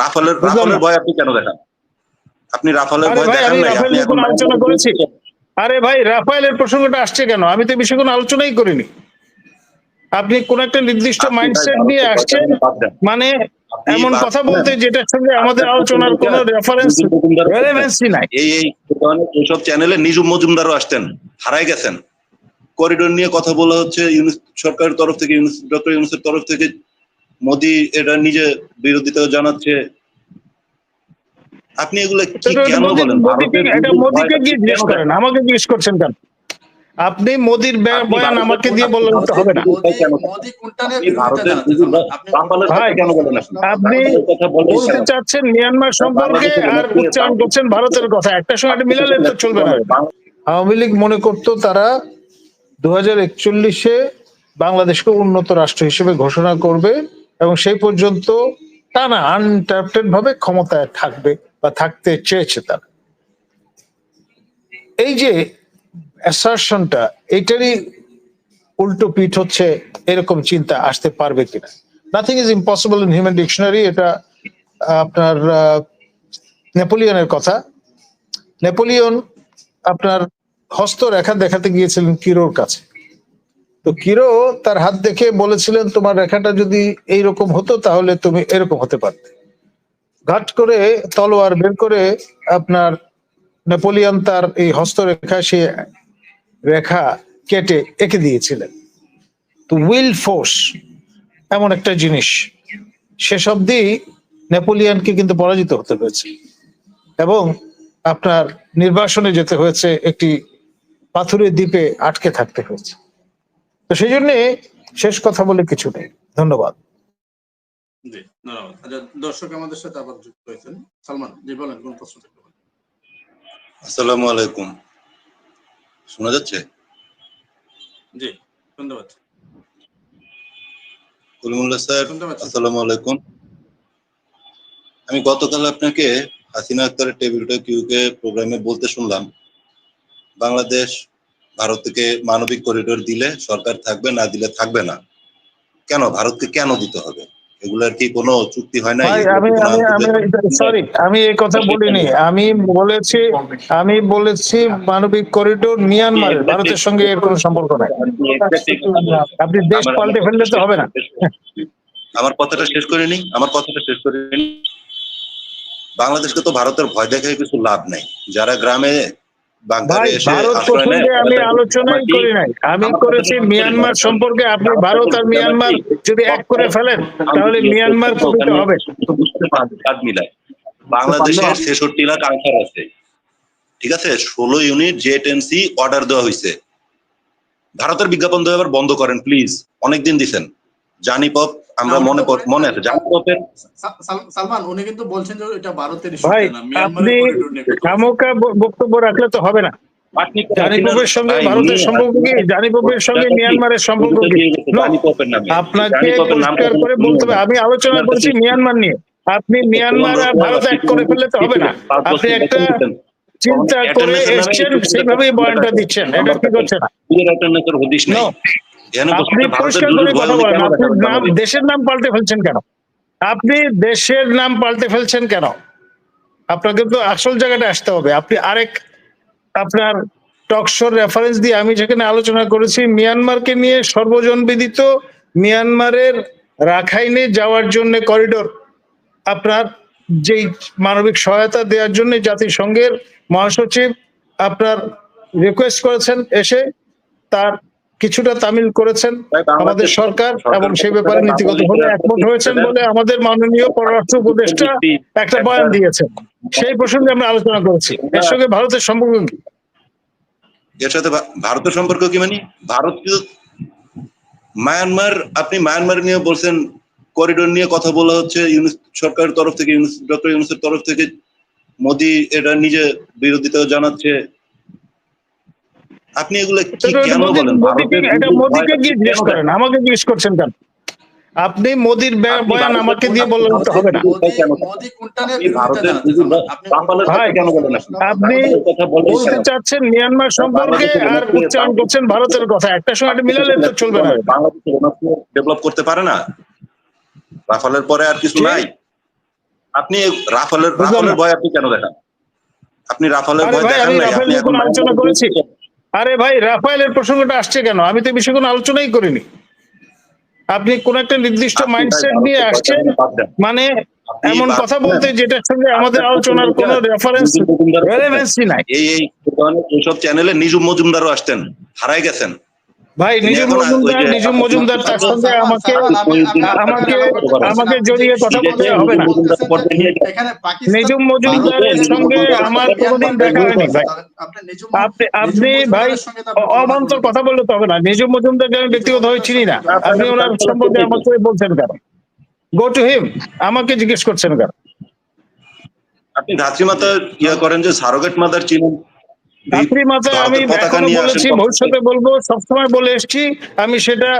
রাফালের রাফালের ভয় আপনি কেন দেখান? আপনি রাফালের ভয় দেখান নাই আপনি এখন আলোচনা করেছি। আরে ভাই রাফায়েলের প্রসঙ্গটা আসছে কেন? আমি তো বিষয়ে কোনো আলোচনাই করিনি। আপনি কোন একটা নির্দিষ্ট মাইন্ডসেট নিয়ে আসছেন। মানে এমন কথা বলতে যেটার সঙ্গে আমাদের আলোচনার কোনো রেফারেন্স নিজুম মজুমদার রেলেভেন্সি নাই। এই এই এইসব চ্যানেলে নিজু মজুমদারও আসতেন হারাই গেছেন। করিডোর নিয়ে কথা বলা হচ্ছে ইউনিস সরকারের তরফ থেকে ইউনুস ডক্টর ইউনুসের তরফ থেকে মোদি এটা নিজে বিরোধিতা জানাচ্ছে। আপনি এগুলো কি কেন বলেন? মোদিকে গিয়ে জিজ্ঞেস করেন? আমাকে জিজ্ঞেস করছেন কেন? আপনি মোদির বয়ান আমাকে দিয়ে কোন- বললে তো হবে না। আপনি বলতে চাচ্ছেন মিয়ানমার সম্পর্কে আর উচ্চারণ করছেন ভারতের কথা। একটা সময় একটা মিলালে তো চলবে না। আওয়ামী লীগ মনে করতো তারা দু হাজার একচল্লিশে বাংলাদেশকে উন্নত রাষ্ট্র হিসেবে ঘোষণা করবে। এবং সেই পর্যন্ত টানা আনটার্পটেড ভাবে ক্ষমতায় থাকবে বা থাকতে চেয়েছে তারা। এই যে অ্যাসারশনটা এইটারই উল্টো পিঠ হচ্ছে এরকম চিন্তা আসতে পারবে কিনা। Nothing is impossible in human dictionary এটা আপনার নেপোলিয়নের কথা। নেপোলিয়ন আপনার হস্তরেখা দেখাতে গিয়েছিলেন কিরোর কাছে। তো কিরো তার হাত দেখে বলেছিলেন, তোমার রেখাটা যদি এইরকম হতো, তাহলে তুমি এরকম হতে পারতে। ঘাট করে তলোয়ার বের করে আপনার নেপোলিয়ন তার এই হস্তরেখা, সে রেখা কেটে এঁকে দিয়েছিলেন। তো উইল ফোর্স এমন একটা জিনিস শেষ অব্দি নেপোলিয়ানকে কিন্তু পরাজিত হতে হয়েছে। এবং আপনার নির্বাসনে যেতে হয়েছে, একটি পাথুরের দ্বীপে আটকে থাকতে হয়েছে। তো সেই জন্য শেষ কথা বলে কিছু নেই। ধন্যবাদ। জি ধন্যবাদ। আচ্ছা দর্শক আমাদের সাথে আবার যুক্ত হয়েছেন। সালমান জি বলেন কোন প্রশ্ন থাকতে আসসালামু আলাইকুম। শোনা যাচ্ছে? জি কলিমুল্লাহ স্যার আসসালামু আলাইকুম। আমি গতকাল আপনাকে হাসিনা আক্তারের টেবিল টক ইউকে প্রোগ্রামে বলতে শুনলাম। বাংলাদেশ ভারত থেকে মানবিক করিডোর দিলে সরকার থাকবে না দিলে থাকবে না। কেন? ভারতকে কেন দিতে হবে? এগুলার কি কোনো চুক্তি হয় না? আমি আমি আমি সরি আমি এই কথা বলিনি। আমি বলেছি আমি বলেছি মানবিক করিডোর মিয়ানমারের ভারতের সঙ্গে এর কোনো সম্পর্ক নাই। আপনি দেশ পাল্টে ফেললে তো হবে না। আমার কথাটা শেষ করে নি আমার কথাটা শেষ করে নি বাংলাদেশকে তো ভারতের ভয় দেখায় কিছু লাভ নাই। যারা গ্রামে ভাই ভারত প্রসঙ্গে আমি আলোচনাই করি নাই। আমি করেছি মিয়ানমার সম্পর্কে। আপনি ভারত আর মিয়ানমার যদি এক করে ফেলেন তাহলে মিয়ানমার কবিতে হবে। বুঝতে পারবে বাংলাদেশের ছেষট্টি লাখ আনসার আছে। ঠিক আছে? ষোলো ইউনিট জেট এনসি অর্ডার দেওয়া হয়েছে। ভারতের বিজ্ঞাপন দেওয়া বন্ধ করেন প্লিজ অনেকদিন দিছেন। জানি পপ আমরা মনে মনে সালমান উনি কিন্তু বলছেন যে এটা ভারতের ভাই না আপনি। খামোকা বক্তব্য রাখলে তো হবে না। আপনি জানিপুবের সঙ্গে ভারতের সম্পর্ক কি? জানিপুবের সঙ্গে মিয়ানমারের সম্পর্ক কি? দিয়ে গেছে No, জানি পপের নামে। আপনাকে নাম পরিষ্কার করে বলতে হবে। আমি আলোচনা করছি মিয়ানমার নিয়ে। আপনি মিয়ানমার আর ভারত এক করে ফেললে তো হবে না। আপনি একটা চিন্তা করে এসছেন সেইভাবেই বয়ানটা দিচ্ছেন। এটা কি করছেন হদিস দেশের নাম পাল্টে ফেলছেন কেন? আপনি দেশের নাম পাল্টে ফেলছেন কেন? আপনাকে তো আসল জায়গাটা আসতে হবে। আপনি আরেক আপনার টকশোর রেফারেন্স দিয়ে আমি যেখানে আলোচনা করেছি মিয়ানমারকে নিয়ে সর্বজন বিদিত মিয়ানমারের রাখাইনে যাওয়ার জন্য করিডোর আপনার যেই মানবিক সহায়তা দেওয়ার জন্য জাতিসংঘের মহাসচিব আপনার রিকোয়েস্ট করেছেন এসে তার কিছুটা তামিল করেছেন আমাদের সরকার এবং সেই ব্যাপারে নীতিগতভাবে একমত হয়েছেন বলে আমাদের মাননীয় পররাষ্ট্র উপদেষ্টা একটা বয়ান দিয়েছেন। সেই প্রসঙ্গে আমরা আলোচনা করেছি। এর সঙ্গে ভারতের সম্পর্ক কি? এর সাথে ভারতের সম্পর্ক কি মানে? ভারত মায়ানমার আপনি মায়ানমার নিয়ে বলছেন করিডোর নিয়ে কথা বলা হচ্ছে। ইউনুস সরকারের তরফ থেকে ডক্টর ইউনুসের তরফ থেকে মোদি এটা নিজে বিরোধিতা জানাচ্ছে। আপনি এগুলো কি কেন বলেন? মোদিকে জিজ্ঞেস করেন আমাকে জিজ্ঞেস করছেন কেন? আপনি মোদির বয়ান আমাকে দিয়ে বললে তো হবে না। আপনি বলতে চাচ্ছেন মিয়ানমার সম্পর্কে আর উচ্চারণ করছেন ভারতের কথা। একটা সময় মিলালে তো চলবে না। বাংলাদেশ ডেভেলপ করতে পারে না। রাফালের পরে আর কিছু নাই। আপনি রাফালের রাফালের না। ভয় আপনি কেন দেখান? আপনি রাফালের ভয় দেখান আমি নাই আপনি এখন আলোচনা করেছি? আরে ভাই রাফায়েলের প্রসঙ্গটা আসছে কেন? আমি তো বিষয়ে কোনো আলোচনাই করিনি। আপনি কোন একটা নির্দিষ্ট মাইন্ডসেট নিয়ে আসছেন। মানে এমন কথা বলতে যেটা সঙ্গে আমাদের আলোচনার কোনো রেফারেন্স রেলেভেন্সি নাই। এই এই এইসব চ্যানেলে নিজু মজুমদারও আসতেন হারাই গেছেন। ভাই নিজুম মজুমদার নিজুম মজুমদার তার সঙ্গে আমাকে আমি- আমি- আমাকে আমাকে জড়িয়ে কথা বলতে হবে না। এখানে নিজুম মজুমদারের সঙ্গে আমার কোনোদিন দেখা হয়নি ভাই। আপনি আপনি আপনি ভাই অবান্তর কথা বললে তো হবে না। নিজুম মজুমদারকে আমি ব্যক্তিগতভাবে চিনি না। আপনি ওনার সম্বন্ধে আমাকে বলছেন কেন? গো টু হিম আমাকে জিজ্ঞেস করছেন কেন? আপনি ধাত্রী মাতা ইয়া করেন যে সারোগেট মাদার চিনেন। আমি বলেছি ভবিষ্যতে বলব সবসময় বলে এসেছি আমি সেটা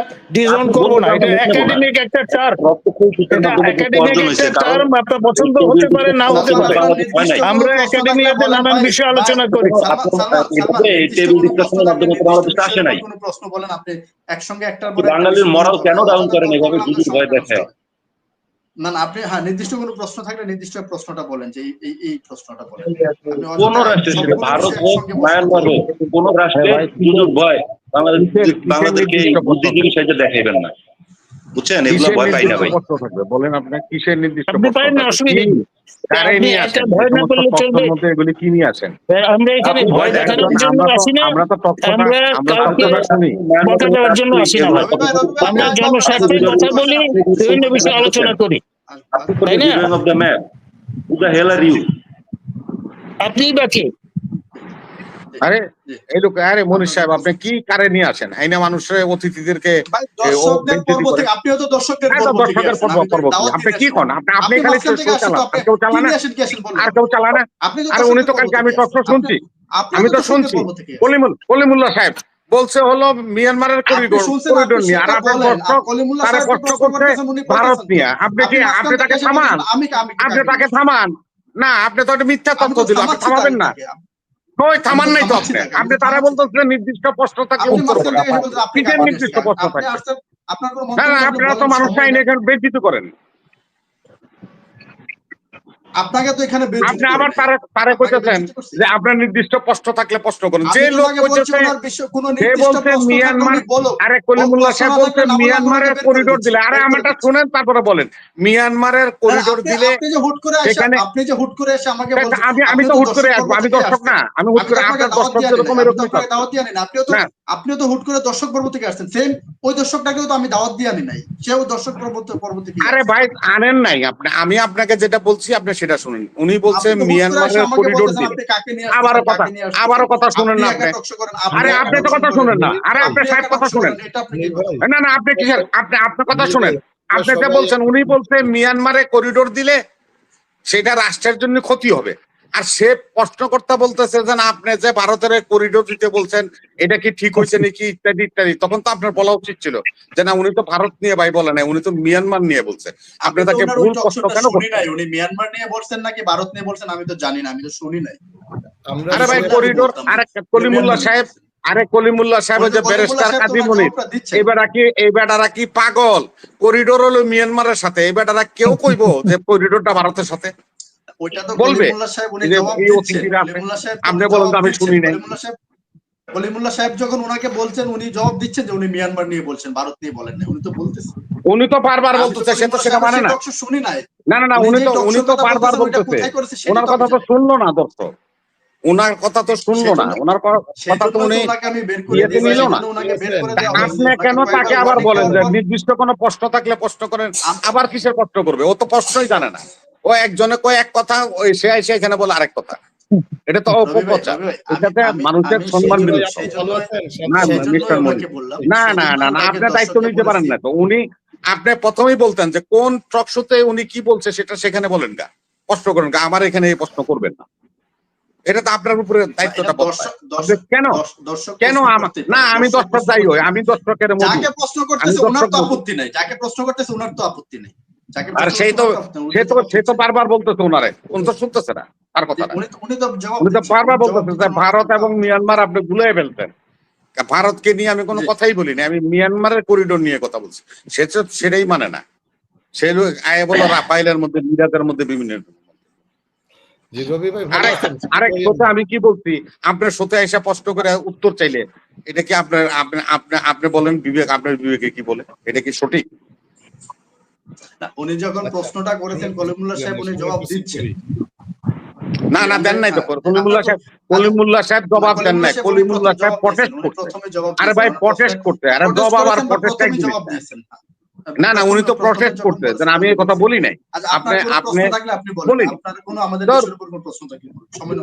করব না এটা একাডেমিক একটা টার্ম রক্তক্ষয়ী এটা একাডেমিক একটা টার্ম আপনার পছন্দ হতে পারে নাও হতে পারে আমরা একাডেমিতে নানান বিষয়ে আলোচনা করি টেবিল ডিসকাশনের মাধ্যমে তো বাংলাদেশে আসে নাই। প্রশ্ন বলেন আপনি একসঙ্গে একটার বাঙালির moral কেন down করেন এভাবে ভয় দেখায়? না না আপনি হ্যাঁ নির্দিষ্ট কোনো প্রশ্ন থাকলে নির্দিষ্ট প্রশ্নটা বলেন যে এই- এই এই প্রশ্নটা বলেন কোন রাষ্ট্রে ছিল? ভারত হোক মায়ানমার হোক কোন রাষ্ট্রে দুজন ভয় বাংলাদেশ বাংলাদেশকে এই বুদ্ধিজীবী সাহায্য দেখাইবেন না বুঝছেন? এগুলো ভয় পাই না ভাই। বলেন আপনি কিসের নির্দিষ্ট আপনি পারেন না, অসুবিধা নেই। কারে আপনি নিয়ে একটা আসেন? ভয় না করলে চলবে। মধ্যে এগুলি কি নিয়ে আসেন? আমরা এখানে ভয় ভয় দেখানোর জন্য তো- আসি না। আমরা তো তথ্যটা আমরা আমরা কাউকে কথা দেওয়ার জন্য আসি না আমরা জনস্বার্থের কথা বলি বিভিন্ন বিষয়ে আলোচনা করি। তাই না? Off the map who the hell are you আপনিই বাকি আরে এই লোক আরে মনীষ সাহেব আপনি কি কারে নিয়ে আসেন? আইনা মানুষের অতিথিদেরকে দর্শকদের পর্ব আপনিও তো দর্শকদের হ্যাঁ, পর্ব আপনি কি। করেন? আপনি- আপনি খালি চালান। আর কেউ চালান। আর কেউ চালায় না? আপনি তো আরে উনি তো কালকে আমি শুনছি। আমি তো শুনছি। কলিমুল কলিমুল্লাহ সাহেব বলছে হলো মিয়ানমারের করিডোর করিডোর নিয়ে। আর আপনার কলিমুল্লাহ তারা প্রশ্ন করছে ভারত নিয়ে। আপনি কি আপনি তাকে থামান? আপনি তাকে থামান। না আপনি তো একটা মিথ্যা তথ্য দিল আপনি থামাবেন না। কই থামান নাই তো আপনি আমি আপনি তারা বলতেছিলেন নির্দিষ্ট প্রশ্ন থাকে উত্তর নির্দিষ্ট নিয়ে প্রশ্ন থাকে? আপনার না তো মানুষ আইন এখানে বেজ্জিত করেন। আপনাকে তো এখানে আপনি আবার তারা তারা কইতেছেন যে আপনার নির্দিষ্ট প্রশ্ন থাকলে প্রশ্ন করেন। যে লোক কইতেছে সে বলছে মিয়ানমার আরে কলিমুল্লাহ সাহেব বলছে মিয়ানমারের করিডোর দিলে। আরে আমারটা শুনেন তারপরে বলেন। মিয়ানমারের করিডোর দিলে আপনি যে হুট করে এসে সেখানে- আপনি যে হুট করে এসে আমাকে বলছেন আমি আমি তো হুট করে আসব আমি দর্শক না। আমি হুট করে আপনার দর্শক তো এরকম দাওয়াত দিয়ে আনি নাই। আপনিও তো আপনিও তো হুট করে দর্শক পর্ব থেকে আসছেন। সেম ওই দর্শকটাকেও তো আমি দাওয়াত দিয়ে আনি নাই। সেও দর্শক আরে ভাই আনেন নাই আপনি। আমি আপনাকে যেটা বলছি আপনি সেটা শুনুন। উনি বলছে মিয়ানমারের করিডোর আসছেন, আবারও কথা আবারও কথা শুনেন না আপনি। আরে আপনি তো কথা শুনেন না। আরে আপনি সাহেব কথা শুনেন। কি? না না আপনি কিসের আপনি আপনার কথা শুনেন। আপনি যে বলছেন উনি বলছে মিয়ানমারে করিডোর দিলে সেটা রাষ্ট্রের জন্য ক্ষতি হবে। আর সে প্রশ্নকর্তা বলতেছে যে আপনি যে ভারতের করিডোর দিতে বলছেন এটা কি ঠিক হয়েছে নাকি ইত্যাদি ইত্যাদি। তখন তো আপনার বলা উচিত ছিল যে না উনি তো ভারত নিয়ে ভাই বলে নাই উনি তো মিয়ানমার নিয়ে বলছে। আপনি তো তাকে ভুল প্রশ্ন কেন করছেন? উনি মিয়ানমার নিয়ে বলছেন নাকি ভারত নিয়ে বলছেন আমি তো জানি না আমি তো শুনি নাই। আরে ভাই করিডোর আরে কলিমুল্লাহ সাহেব আরে কলিমুল্লাহ সাহেব যে ব্যারিস্টার এই বেটা কি এই বেটারা কি পাগল। করিডোর হলো মিয়ানমারের সাথে এই বেটারা কেউ কইবো যে করিডোরটা ভারতের সাথে? ওইটা তো বলবে। সাহেব উনি জবাব আপনি বলেন আমি শুনি নাই। কলিমুল্লাহ সাহেব যখন ওনাকে বলছেন উনি জবাব দিচ্ছেন যে উনি মিয়ানমার নিয়ে বলছেন ভারত নিয়ে বলেন না উনি তো বলতেছেন উনি তো বারবার বলতেছে সে তো সেটা মানে না। শুনি নাই। না না না উনি তো উনি তো বারবার বলতেছে। ওনার কথা তো শুনলো না দর্শক। ওনার কথা তো শুনলো না। ওনার কথা তো উনি ইয়েতে নিল না। আপনি কেন তাকে আবার বলেন যে নির্দিষ্ট কোনো প্রশ্ন থাকলে প্রশ্ন করেন আবার কিসের প্রশ্ন করবে? ও তো প্রশ্নই জানে না। ও একজনে কয় এক কথা ওই সে এসে এখানে বলে আরেক কথা। এটা তো অপপ্রচার। এটাতে মানুষের সম্মান না, না না না না আপনি দায়িত্ব নিতে পারেন না তো। উনি আপনি প্রথমেই বলতেন যে কোন টকশোতে উনি কি বলছে সেটা সেখানে বলেন গা। প্রশ্ন করেন গা আমার এখানে এই প্রশ্ন করবেন না। এটা তো আপনার উপরে দায়িত্বটা আপনি দর্শক- কেন? দর্শ- কেন আমার না আমি দর্শক দশটা যাই হই আমি দর্শকের যাকে প্রশ্ন করতেছে ওনার তো আপত্তি নাই। যাকে প্রশ্ন করতেছে ওনার তো আপত্তি নেই। আর সেই তো সে তো সে তো বারবার বলতেছে ওনারে উনি তো শুনতেছে না তার কথাটা উনি তো- বারবার বলতেছে যে ভারত এবং মিয়ানমার আপনি ভুলে ফেলতেন। ভারতকে নিয়ে আমি কোনো কথাই বলিনি আমি মিয়ানমারের করিডোর নিয়ে কথা বলছি। সে তো সেটাই মানে না। সে আয় বলো রাফাইলের মধ্যে মিরাজের মধ্যে বিভিন্ন আরেক কথা আমি কি বলছি? আপনার সাথে এসে প্রশ্ন করে উত্তর চাইলে এটা কি আপনার আপনি আপনি আপনি বলেন বিবেক আপনার বিবেকে কি বলে? এটা কি সঠিক? না, উনি যখন প্রশ্নটা করেছেন কলিমুল্লাহ সাহেব উনি জবাব দিচ্ছেন। না না দেন নাই তো কলিমুল্লাহ সাহেব কলিমুল্লাহ সাহেব জবাব দেন নাই। কলিমুল্লাহ সাহেব প্রটেস্ট করছে। আরে ভাই প্রটেস্ট করতে আরে জবাব আর প্রটেস্ট এক জিনিস না না উনি তো প্রটেস্ট করতে দেন আমি এই কথা বলি নাই আপনি আপনি- বলেন। আপনার কোনো আমাদের প্রশ্ন থাকলে সময়